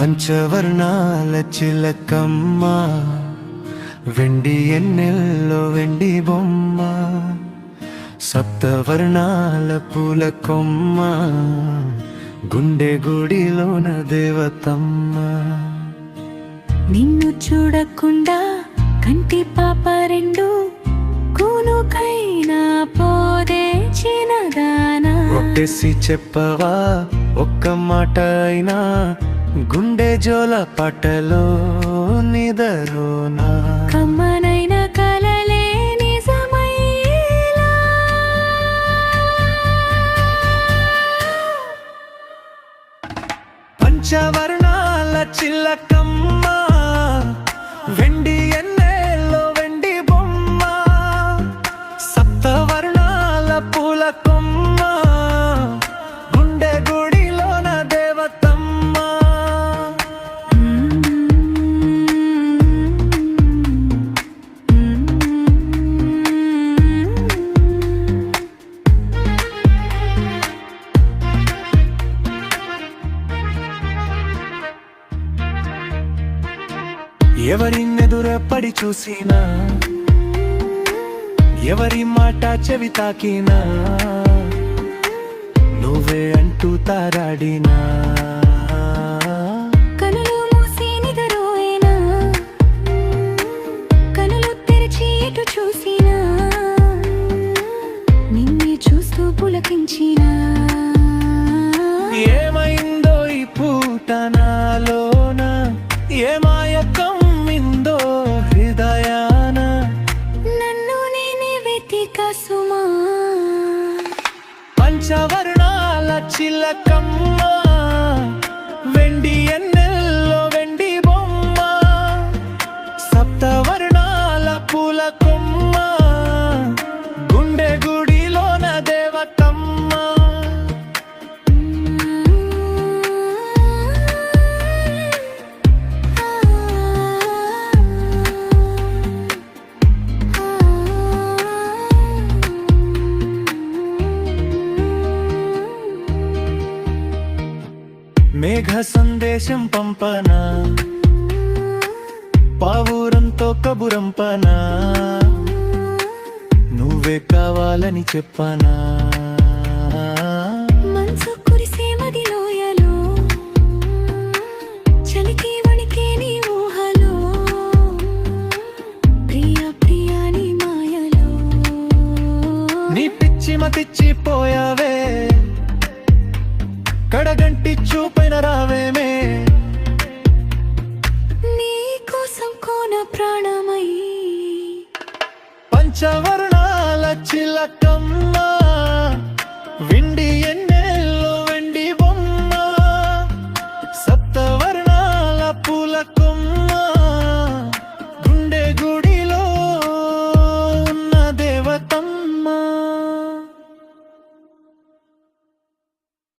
పంచవర్ణాల చిలకమ్మ వెండి ఎన్నెల్లో వెండి బొమ్మ సప్తవర్ణాల పూల కొమ్మ గుండె గుడిలోన దేవతమ్మ. నిన్ను చూడకుండా కంటి పాప రెండు కూనుకైనా పోదే చిన్నదానా ఒట్టేసి చెప్పవా ఒక్క మాట అయినా గుండె జోల పటలో నిదరోనా? కమ్మనైన పంచవర్ణాల చిల్లకమ్మ వెండి ఎన్ ఎవరినెదుర పడి చూసినా ఎవరి మాట చెవి తాకినా నువ్వే అంటూ తారాడినా. చూసినా నిన్నే చూస్తూ పులకించినా. పంచవర్ణాల చిలకమ్మ సందేశం పంపనా? పావురంతో కబురంపనా? నువ్వే కావాలని చెప్పనా? మనసు కురిసే మది లోయలో చలికి వణికే నీ ఊహలో ప్రియ ప్రియ నీ మాయలో. నీ పిచ్చి మతిచ్చి పోయావే కడగంటి చూపైన రావేమే? నీ కోసం కోన ప్రాణమై పంచవర్ణాల చిలకమ్మ